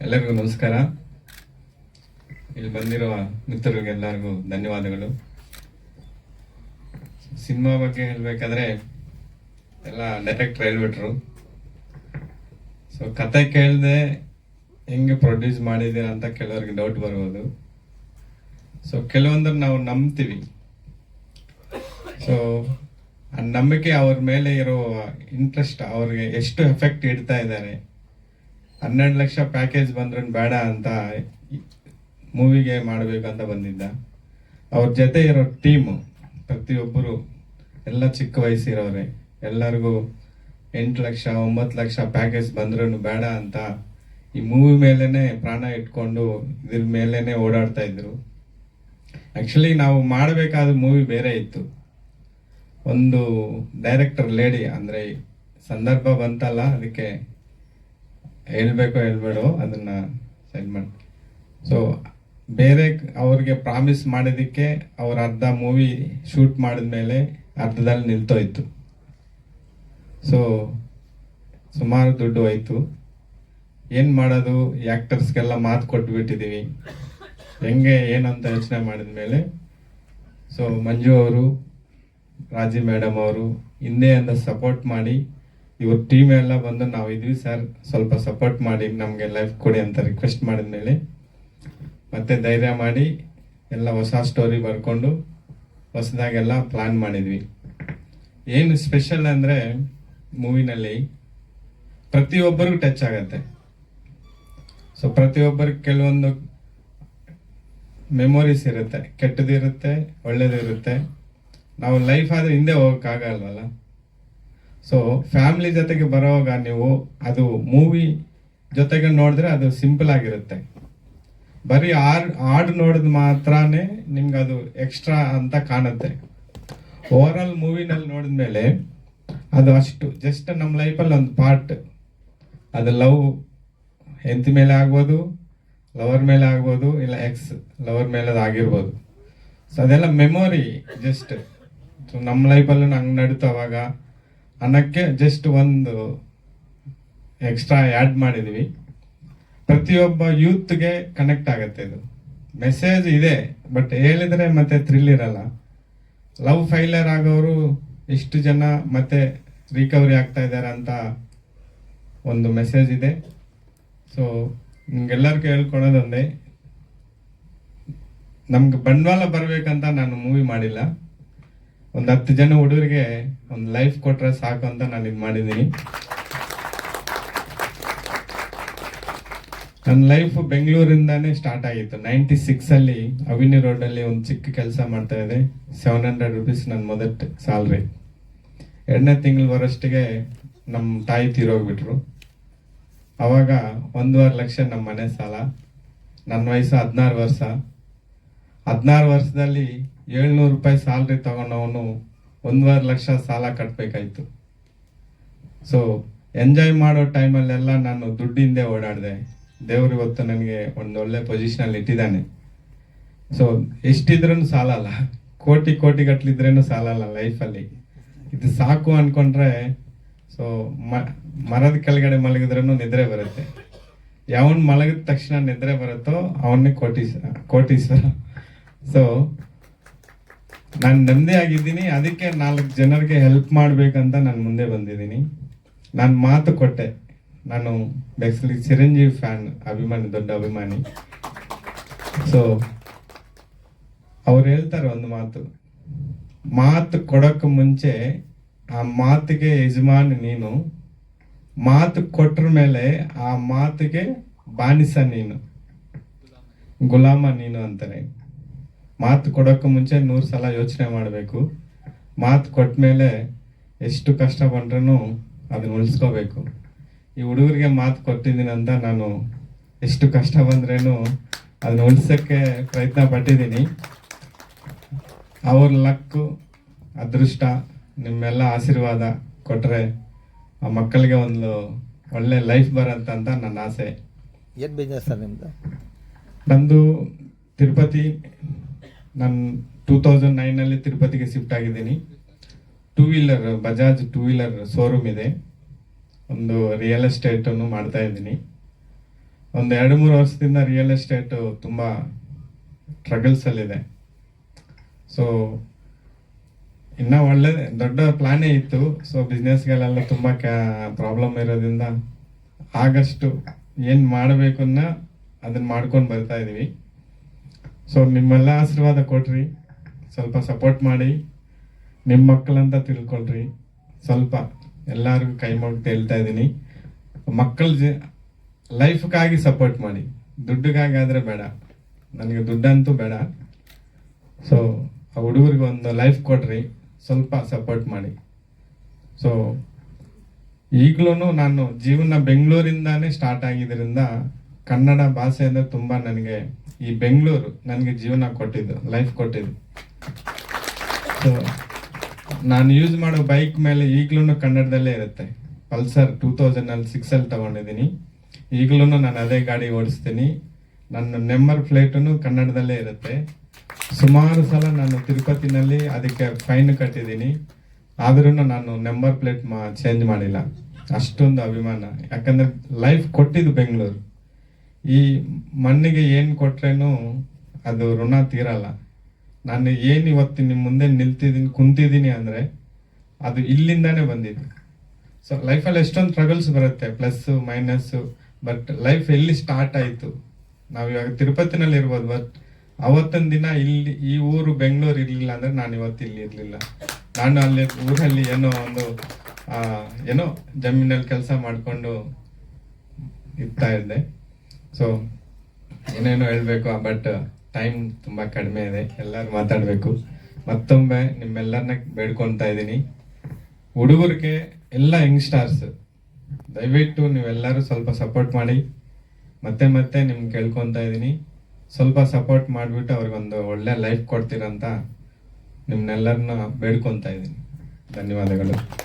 ಎಲ್ಲರಿಗೂ ನಮಸ್ಕಾರ. ಇಲ್ಲಿ ಬಂದಿರುವ ಮಿತ್ರರಿಗೆಲ್ಲರಿಗೂ ಧನ್ಯವಾದಗಳು. ಸಿನಿಮಾ ಬಗ್ಗೆ ಹೇಳ್ಬೇಕಾದ್ರೆ, ಎಲ್ಲ ಡೈರೆಕ್ಟರ್ ಹೇಳ್ಬಿಟ್ರು ಸೊ ಕತೆ ಕೇಳದೆ ಹೆಂಗೆ ಪ್ರೊಡ್ಯೂಸ್ ಮಾಡಿದ್ದೀರಾ ಅಂತ ಕೆಲವರಿಗೆ ಡೌಟ್ ಬರ್ಬೋದು. ಸೊ ಕೆಲವೊಂದ್ರ ನಾವು ನಂಬ್ತೀವಿ. ಸೊ ಆ ನಂಬಿಕೆ ಅವ್ರ ಮೇಲೆ ಇರೋ ಇಂಟ್ರೆಸ್ಟ್ ಅವ್ರಿಗೆ ಎಷ್ಟು ಎಫೆಕ್ಟ್ ಇಡ್ತಾ ಇದ್ದಾರೆ. ಹನ್ನೆರಡು ಲಕ್ಷ ಪ್ಯಾಕೇಜ್ ಬಂದ್ರೂ ಬೇಡ ಅಂತ ಮೂವಿಗೆ ಮಾಡಬೇಕು ಅಂತ ಬಂದಿದ್ದ. ಅವ್ರ ಜೊತೆ ಇರೋ ಟೀಮು ಪ್ರತಿಯೊಬ್ಬರು ಎಲ್ಲ ಚಿಕ್ಕ ವಯಸ್ಸಿರೋರೆ, ಎಲ್ಲರಿಗೂ ಎಂಟು ಲಕ್ಷ, ಒಂಬತ್ತು ಲಕ್ಷ ಪ್ಯಾಕೇಜ್ ಬಂದ್ರೂ ಬೇಡ ಅಂತ ಈ ಮೂವಿ ಮೇಲೇ ಪ್ರಾಣ ಇಟ್ಕೊಂಡು ಇದ್ರ ಮೇಲೇ ಓಡಾಡ್ತಾ ಇದ್ರು. ಆಕ್ಚುಲಿ ನಾವು ಮಾಡಬೇಕಾದ ಮೂವಿ ಬೇರೆ ಇತ್ತು. ಒಂದು ಡೈರೆಕ್ಟರ್ ಲೇಡಿ ಅಂದರೆ ಸಂದರ್ಭ ಬಂತಲ್ಲ, ಅದಕ್ಕೆ ಹೇಳ್ಬೇಕೋ ಹೇಳ್ಬೇಡೋ ಅದನ್ನ ಸೆಂಡ್ ಮಾಡಿ. ಸೊ ಬೇರೆ ಅವ್ರಿಗೆ ಪ್ರಾಮಿಸ್ ಮಾಡಿದ್ದಕ್ಕೆ ಅವ್ರ ಅರ್ಧ ಮೂವಿ ಶೂಟ್ ಮಾಡಿದ್ಮೇಲೆ ಅರ್ಧದಲ್ಲಿ ನಿಲ್ತೋಯ್ತು. ಸೊ ಸುಮಾರು ದುಡ್ಡು ಹೋಯ್ತು. ಏನು ಮಾಡೋದು? ಆ್ಯಕ್ಟರ್ಸ್ಗೆಲ್ಲ ಮಾತು ಕೊಟ್ಬಿಟ್ಟಿದ್ದೀವಿ ಹೆಂಗೆ, ಏನಂತ ಯೋಚನೆ ಮಾಡಿದ ಮೇಲೆ ಸೊ ಮಂಜು ಅವರು, ರಾಜಿ ಮೇಡಮ್ ಅವರು, ಹಿಂದೆ ಅಂತ ಸಪೋರ್ಟ್ ಮಾಡಿ ಇವ್ರ ಟೀಮ್ ಎಲ್ಲ ಬಂದು ನಾವು ಇದ್ವಿ ಸರ್ ಸ್ವಲ್ಪ ಸಪೋರ್ಟ್ ಮಾಡಿ ನಮಗೆ ಲೈಫ್ ಕೊಡಿ ಅಂತ ರಿಕ್ವೆಸ್ಟ್ ಮಾಡಿದ್ಮೇಲೆ. ಮತ್ತೆ ಧೈರ್ಯ ಮಾಡಿ ಎಲ್ಲ ಹೊಸ ಸ್ಟೋರಿ ಬರ್ಕೊಂಡು ಹೊಸದಾಗೆಲ್ಲ ಪ್ಲಾನ್ ಮಾಡಿದ್ವಿ. ಏನು ಸ್ಪೆಷಲ್ ಅಂದರೆ ಮೂವಿನಲ್ಲಿ ಪ್ರತಿಯೊಬ್ಬರಿಗೂ ಟಚ್ ಆಗತ್ತೆ. ಸೊ ಪ್ರತಿಯೊಬ್ಬರಿಗೆ ಕೆಲವೊಂದು ಮೆಮೊರೀಸ್ ಇರುತ್ತೆ. ಕೆಟ್ಟದಿರುತ್ತೆ, ಒಳ್ಳೇದಿರುತ್ತೆ. ನಾವು ಲೈಫ್ ಆದ್ರೆ ಹಿಂದೆ ಹೋಗಕ್ಕಾಗಲ್ವಲ್ಲ? ಸೊ ಫ್ಯಾಮಿಲಿ ಜೊತೆಗೆ ಬರೋವಾಗ ನೀವು ಅದು ಮೂವಿ ಜೊತೆಗೆ ನೋಡಿದ್ರೆ ಅದು ಸಿಂಪಲ್ ಆಗಿರುತ್ತೆ. ಬರೀ ಆಡ್ ಹಾಡು ನೋಡಿದ್ ಮಾತ್ರನೇ ನಿಮ್ಗೆ ಅದು ಎಕ್ಸ್ಟ್ರಾ ಅಂತ ಕಾಣುತ್ತೆ. ಓವರ್ ಆಲ್ ಮೂವಿನಲ್ಲಿ ನೋಡಿದ್ಮೇಲೆ ಅದು ಅಷ್ಟು ಜಸ್ಟ್ ನಮ್ಮ ಲೈಫಲ್ಲಿ ಒಂದು ಪಾರ್ಟ್ ಅದು ಲವ್ ಹೆಂಡತಿ ಮೇಲೆ ಆಗ್ಬೋದು ಲವರ್ ಮೇಲೆ ಆಗ್ಬೋದು, ಇಲ್ಲ ಎಕ್ಸ್ ಲವರ್ ಮೇಲೆ ಆಗಿರ್ಬೋದು. ಸೊ ಅದೆಲ್ಲ ಮೆಮೊರಿ ಜಸ್ಟ್ ಸೊ ನಮ್ಮ ಲೈಫಲ್ಲೂ ಹಂಗೆ ನಡೀತಾವಾಗ ಅನ್ನಕ್ಕೆ ಜಸ್ಟ್ ಒಂದು ಎಕ್ಸ್ಟ್ರಾ ಆ್ಯಡ್ ಮಾಡಿದ್ವಿ. ಪ್ರತಿಯೊಬ್ಬ ಯೂತ್ಗೆ ಕನೆಕ್ಟ್ ಆಗುತ್ತೆ ಇದು. ಮೆಸೇಜ್ ಇದೆ ಬಟ್ ಹೇಳಿದ್ರೆ ಮತ್ತೆ ಥ್ರಿಲ್ ಇರಲ್ಲ. ಲವ್ ಫೈಲರ್ ಆಗೋರು ಎಷ್ಟು ಜನ ಮತ್ತೆ ರಿಕವರಿ ಆಗ್ತಾ ಇದ್ದಾರೆ ಅಂತ ಒಂದು ಮೆಸೇಜ್ ಇದೆ. ಸೊ ನಿಮ್ಗೆಲ್ಲರಿಗೂ ಹೇಳ್ಕೊಳೋದೊಂದೇ. ನಮ್ಗೆ ಬಂಡವಾಳ ಬರಬೇಕಂತ ನಾನು ಮೂವಿ ಮಾಡಿಲ್ಲ. ಒಂದು ಹತ್ತು ಜನ ಹುಡುಗರಿಗೆ ಒಂದು ಲೈಫ್ ಕೊಟ್ರೆ ಸಾಕು ಅಂತ ನಾನು ಮಾಡಿದ್ದೀನಿ. ನನ್ನ ಲೈಫ್ ಬೆಂಗಳೂರಿಂದಾನೇ ಸ್ಟಾರ್ಟ್ ಆಗಿತ್ತು. ನೈಂಟಿ ಸಿಕ್ಸ್ ಅಲ್ಲಿ ಅವಿನಿ ರೋಡ್ ಅಲ್ಲಿ ಒಂದು ಚಿಕ್ಕ ಕೆಲಸ ಮಾಡ್ತಾ ಇದ್ದೆ. ಸೆವೆನ್ ಹಂಡ್ರೆಡ್ ರುಪೀಸ್ ನನ್ನ ಮೊದಲ ಸ್ಯಾಲ್ರಿ ಎರಡನೇ ತಿಂಗಳು ಬರೋಷ್ಟಿಗೆ ನಮ್ಮ ತಾಯಿ ತೀರೋಗ್ಬಿಟ್ರು. ಅವಾಗ ಒಂದೂವರೆ ಲಕ್ಷ ನಮ್ಮ ಮನೆ ಸಾಲ. ನನ್ನ ವಯಸ್ಸು ಹದಿನಾರು ವರ್ಷ. ಹದಿನಾರು ವರ್ಷದಲ್ಲಿ ಏಳ್ನೂರು ರೂಪಾಯಿ ಸ್ಯಾಲ್ರಿ ತಗೊಂಡವನು ಒಂದೂವರೆ ಲಕ್ಷ ಸಾಲ ಕಟ್ಟಬೇಕಾಯ್ತು ಸೊ ಎಂಜಾಯ್ ಮಾಡೋ ಟೈಮಲ್ಲೆಲ್ಲ ನಾನು ದುಡ್ಡಿಂದೆ ಓಡಾಡಿದೆ. ದೇವ್ರು ಇವತ್ತು ನನಗೆ ಒಂದು ಒಳ್ಳೆ ಪೊಸಿಷನಲ್ಲಿ ಇಟ್ಟಿದ್ದಾನೆ. ಸೊ ಎಷ್ಟಿದ್ರೂ ಸಾಲಲ್ಲ. ಕೋಟಿ ಕೋಟಿ ಗಟ್ಲಿದ್ರೇನು ಸಾಲಲ್ಲ ಲೈಫಲ್ಲಿ ಇದು ಸಾಕು ಅಂದ್ಕೊಂಡ್ರೆ ಸೊ ಮರದ ಕೆಳಗಡೆ ಮಲಗಿದ್ರೂ ನಿದ್ರೆ ಬರುತ್ತೆ. ಯಾವನ್ ಮಲಗಿದ ತಕ್ಷಣ ನಿದ್ರೆ ಬರುತ್ತೋ ಅವನ್ನೇ ಕೋಟೀಸ್, ಕೋಟೀಶ್ವರ. ಸೊ ನಾನು ನೆಮ್ಮದಿ ಆಗಿದ್ದೀನಿ, ಅದಕ್ಕೆ ನಾಲ್ಕು ಜನರಿಗೆ ಹೆಲ್ಪ್ ಮಾಡಬೇಕಂತ ನಾನು ಮುಂದೆ ಬಂದಿದ್ದೀನಿ. ನಾನು ಮಾತು ಕೊಟ್ಟೆ. ನಾನು ಬೇಸಿಕಲಿ ಚಿರಂಜೀವಿ ಫ್ಯಾನ್ ಅಭಿಮಾನಿ, ದೊಡ್ಡ ಅಭಿಮಾನಿ. ಸೊ ಅವ್ರು ಹೇಳ್ತಾರೆ ಒಂದು ಮಾತು. ಮಾತು ಕೊಡೋಕ್ಕೆ ಮುಂಚೆ ಆ ಮಾತಿಗೆ ಯಜಮಾನಿ ನೀನು. ಮಾತು ಕೊಟ್ರ ಮೇಲೆ ಆ ಮಾತಿಗೆ ಬಾನಿಸ ನೀನು. ಗುಲಾಮ ನೀನು ಅಂತಾರೆ. ಮಾತು ಕೊಡೋಕ್ಕೂ ಮುಂಚೆ ನೂರು ಸಲ ಯೋಚನೆ ಮಾಡಬೇಕು. ಮಾತು ಕೊಟ್ಟ ಮೇಲೆ ಎಷ್ಟು ಕಷ್ಟ ಬಂದ್ರೂ ಅದನ್ನ ಉಳಿಸ್ಕೋಬೇಕು. ಈ ಹುಡುಗರಿಗೆ ಮಾತು ಕೊಟ್ಟಿದ್ದೀನಿ ಅಂತ ನಾನು ಎಷ್ಟು ಕಷ್ಟ ಬಂದ್ರೇನು ಅದನ್ನ ಉಳಿಸೋಕ್ಕೆ ಪ್ರಯತ್ನ ಪಟ್ಟಿದ್ದೀನಿ. ಅವ್ರ ಲಕ್ಕು ಅದೃಷ್ಟ ನಿಮ್ಮೆಲ್ಲ ಆಶೀರ್ವಾದ ಕೊಟ್ಟರೆ ಆ ಮಕ್ಕಳಿಗೆ ಒಂದು ಒಳ್ಳೆ ಲೈಫ್ ಬರಂತ ಅಂತ ನನ್ನ ಆಸೆ. ಏನು ಬಿಸ್ನೆಸ್ ಸರ್ ನಿಮ್ಮದು ತಿರುಪತಿ ನಾನು ಟೂ ತೌಸಂಡ್ ನೈನಲ್ಲಿ ತಿರುಪತಿಗೆ ಶಿಫ್ಟ್ ಆಗಿದ್ದೀನಿ. Two wheeler Bajaj two wheeler showroom ಇದೆ. ಒಂದು ರಿಯಲ್ ಎಸ್ಟೇಟನ್ನು ಮಾಡ್ತಾ ಇದ್ದೀನಿ. ಒಂದು ಎರಡು ಮೂರು ವರ್ಷದಿಂದ ರಿಯಲ್ ಎಸ್ಟೇಟ್ ತುಂಬ ಸ್ಟ್ರಗಲ್ಸಲ್ಲಿದೆ ಸೊ ಇನ್ನೂ ಒಳ್ಳೆ ದೊಡ್ಡ ಪ್ಲಾನೇ ಇತ್ತು. ಸೊ ಬಿಸ್ನೆಸ್ಗಳೆಲ್ಲ ತುಂಬ ಕ್ಯಾ ಪ್ರಾಬ್ಲಮ್ ಇರೋದ್ರಿಂದ ಆಗಷ್ಟು ಏನು ಮಾಡಬೇಕು ಅದನ್ನ ಮಾಡ್ಕೊಂಡು ಬರ್ತಾ ಇದೀವಿ ಸೊ ನಿಮ್ಮೆಲ್ಲ ಆಶೀರ್ವಾದ ಕೊಡ್ರಿ ಸ್ವಲ್ಪ ಸಪೋರ್ಟ್ ಮಾಡಿ. ನಿಮ್ಮ ಮಕ್ಕಳಂತ ತಿಳ್ಕೊಳ್ರಿ. ಸ್ವಲ್ಪ ಎಲ್ಲರಿಗೂ ಕೈ ಮುಗ್ದು ಹೇಳ್ತಾ ಇದ್ದೀನಿ. ಮಕ್ಕಳ ಜ, ಲೈಫ್ಗಾಗಿ ಸಪೋರ್ಟ್ ಮಾಡಿ. ದುಡ್ಡಿಗಾಗಿ ಆದರೆ ಬೇಡ. ನನಗೆ ದುಡ್ಡಂತೂ ಬೇಡ. ಸೊ ಆ ಹುಡುಗರಿಗೆ ಒಂದು ಲೈಫ್ ಕೊಡ್ರಿ ಸ್ವಲ್ಪ ಸಪೋರ್ಟ್ ಮಾಡಿ. ಸೊ ಈಗಲೂ ನಾನು ಜೀವನ ಬೆಂಗಳೂರಿಂದಾನೇ ಸ್ಟಾರ್ಟ್ ಆಗಿದ್ದರಿಂದ ಕನ್ನಡ ಭಾಷೆ ಅಂದರೆ ತುಂಬ ನನಗೆ ಈ ಬೆಂಗಳೂರು ನನಗೆ ಜೀವನ ಕೊಟ್ಟಿದ್ದು ಲೈಫ್ ಕೊಟ್ಟಿದ್ದು. ಸೊ ನಾನು ಯೂಸ್ ಮಾಡೋ ಬೈಕ್ ಮೇಲೆ ಈಗಲೂ ಕನ್ನಡದಲ್ಲೇ ಇರುತ್ತೆ. ಪಲ್ಸರ್ ಟೂ ತೌಸಂಡ್ ಅಲ್ಲಿ ಸಿಕ್ಸ್ ಅಲ್ಲಿ ತಗೊಂಡಿದ್ದೀನಿ. ಈಗಲೂ ನಾನು ಅದೇ ಗಾಡಿ ಓಡಿಸ್ತೀನಿ. ನನ್ನ ನೆಂಬರ್ ಪ್ಲೇಟು ಕನ್ನಡದಲ್ಲೇ ಇರುತ್ತೆ. ಸುಮಾರು ಸಲ ನಾನು ತಿರುಪತಿನಲ್ಲಿ ಅದಕ್ಕೆ ಫೈನ್ ಕಟ್ಟಿದ್ದೀನಿ. ಆದ್ರೂ ನಾನು ನಂಬರ್ ಪ್ಲೇಟ್ ಮಾ ಚೇಂಜ್ ಮಾಡಿಲ್ಲ. ಅಷ್ಟೊಂದು ಅಭಿಮಾನ. ಯಾಕಂದ್ರೆ ಲೈಫ್ ಕೊಟ್ಟಿದ್ದು ಬೆಂಗಳೂರು. ಈ ಮಣ್ಣಿಗೆ ಏನು ಕೊಟ್ರೇನು ಅದು ಋಣ ತೀರಲ್ಲ. ನಾನು ಏನು ಇವತ್ತು ನಿಮ್ಮ ಮುಂದೆ ನಿಲ್ತಿದ್ದೀನಿ ಕುಂತಿದ್ದೀನಿ ಅಂದರೆ ಅದು ಇಲ್ಲಿಂದಾನೇ ಬಂದಿದ್ದು. ಸೊ ಲೈಫಲ್ಲಿ ಎಷ್ಟೊಂದು ಸ್ಟ್ರಗಲ್ಸ್ ಬರುತ್ತೆ ಪ್ಲಸ್ ಮೈನಸ್ಸು ಬಟ್ ಲೈಫ್ ಎಲ್ಲಿ ಸ್ಟಾರ್ಟ್ ಆಯಿತು? ನಾವು ಇವಾಗ ತಿರುಪತಿನಲ್ಲಿ ಇರ್ಬೋದು ಬಟ್ ಅವತ್ತಿನ ದಿನ ಇಲ್ಲಿ, ಈ ಊರು ಬೆಂಗಳೂರು ಇರಲಿಲ್ಲ ಅಂದರೆ ನಾನು ಇವತ್ತು ಇಲ್ಲಿ ಇರಲಿಲ್ಲ. ನಾನು ಅಲ್ಲಿ ಊರಲ್ಲಿ ಏನೋ ಒಂದು ಏನೋ ಜಮೀನಲ್ಲಿ ಕೆಲಸ ಮಾಡಿಕೊಂಡು ಇರ್ತಾ ಇದ್ದೆ. ಸೊ ಏನೇನೋ ಹೇಳಬೇಕು ಬಟ್ ಟೈಮ್ ತುಂಬ ಕಡಿಮೆ ಇದೆ. ಎಲ್ಲರೂ ಮಾತಾಡಬೇಕು. ಮತ್ತೊಮ್ಮೆ ನಿಮ್ಮೆಲ್ಲರನ್ನ ಬೇಡ್ಕೊತಾ ಇದ್ದೀನಿ. ಹುಡುಗರಿಗೆ ಎಲ್ಲ ಯಂಗ್ಸ್ಟಾರ್ಸ್ ದಯವಿಟ್ಟು ನೀವೆಲ್ಲರೂ ಸ್ವಲ್ಪ ಸಪೋರ್ಟ್ ಮಾಡಿ. ಮತ್ತೆ ಮತ್ತೆ ನಿಮ್ಗೆ ಕೇಳ್ಕೊತಾ ಇದ್ದೀನಿ. ಸ್ವಲ್ಪ ಸಪೋರ್ಟ್ ಮಾಡಿಬಿಟ್ಟು ಅವ್ರಿಗೊಂದು ಒಳ್ಳೆ ಲೈಫ್ ಕೊಡ್ತೀರಂತ ನಿಮ್ಮನ್ನೆಲ್ಲರನ್ನ ಬೇಡ್ಕೊತಾ ಇದ್ದೀನಿ. ಧನ್ಯವಾದಗಳು.